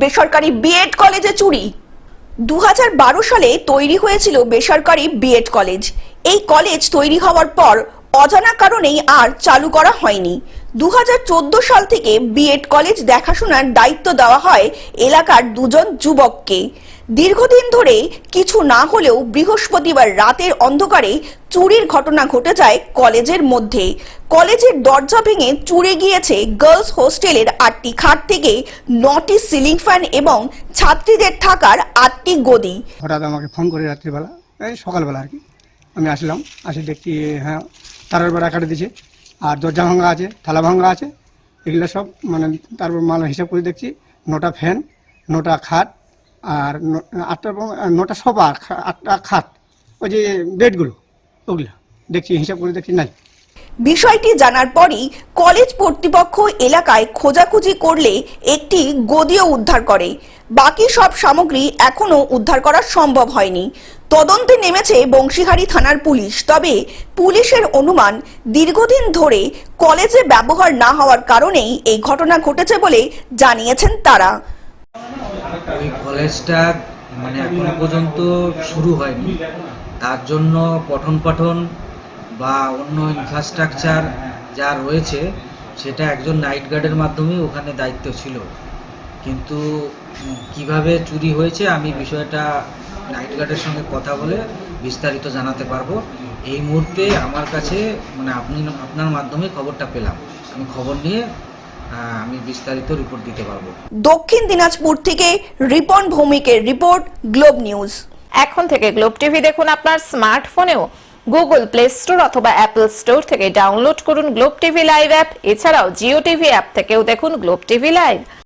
বেসরকারি বিএড কলেজে চুরি। দু হাজার বারো সালে তৈরি হয়েছিল বেসরকারি বিএড কলেজ এই কলেজ তৈরি হওয়ার পর অজানা কারণেই আর চালু করা হয়নি। দু হাজার চোদ্দ সাল থেকে বিএড কলেজ দেখাশোনার দায়িত্ব দেওয়া হয় এলাকার দুজন যুবককে। দীর্ঘদিন ধরে কিছু না হলেও বৃহস্পতিবার রাতের অন্ধকারে চুরির ঘটনা ঘটে যায় কলেজের মধ্যে। কলেজের দরজা ভেঙে চুরে গিয়েছে গার্লস হোস্টেলের আটটি খাট থেকে নটি সিলিং ফ্যান এবং ছাত্রীদের থাকার আটটি গদি। হঠাৎ আমাকে ফোন করে রাত্রিবেলা সকালবেলা আর কি। আমি আসলাম, আসি দেখছি হ্যাঁ বেড়া কাটে দিয়েছে। আর দরজা ভাঙা আছে, থালা ভাঙা আছে, এগুলো সব মানে তারপর মাল হিসাব করে দেখছি, নটা ফ্যান, নটা খাট আর আটটা নটা খা- আটটা খাট, ওই যে বেডগুলো, ওগুলো, দেখছি, হিসাব করে দেখছি, নাই। বিষয়টি জানার পরই কলেজ কর্তৃপক্ষ এলাকায় খোঁজাখুঁজি করলে একটি গদিও উদ্ধার করে। বাকি সব সামগ্রী এখনও উদ্ধার করা সম্ভব হয়নি। তদন্তে নেমেছে বংশীহারি থানার পুলিশ। তবে পুলিশের অনুমান, দীর্ঘদিন ধরে কলেজে ব্যবহার না হওয়ার কারণেই এই ঘটনা ঘটেছে বলে জানিয়েছেন তারা। কলেজটা মানে এখনও পর্যন্ত শুরু হয়নি। তার জন্য পঠন পাঠন বা অন্য ইনফ্রাস্ট্রাকচার যা রয়েছে, সেটা একজন নাইট গার্ডের মাধ্যমে ওখানে দায়িত্ব ছিল। কিন্তু কীভাবে চুরি হয়েছে, আমি বিষয়টা নাইট গার্ডের সঙ্গে কথা বলে বিস্তারিত জানাতে পারব। এই মুহূর্তে আমার কাছে মানে আপনি আপনার মাধ্যমে খবরটা পেলাম। আমি খবর নিয়ে আমি বিস্তারিত রিপোর্ট দিতে পারব। দক্ষিণ দিনাজপুর থেকে রিপন ভৌমিকের রিপোর্ট গ্লোব নিউজ এখন থেকে গ্লোব টিভি দেখুন আপনার স্মার্টফোনেও গুগল প্লে স্টোর অথবা অ্যাপল স্টোর থেকে ডাউনলোড করুন গ্লোব টিভি লাইভ অ্যাপ এছাড়াও জিও টিভি অ্যাপ থেকেও দেখুন গ্লোব টিভি লাইভ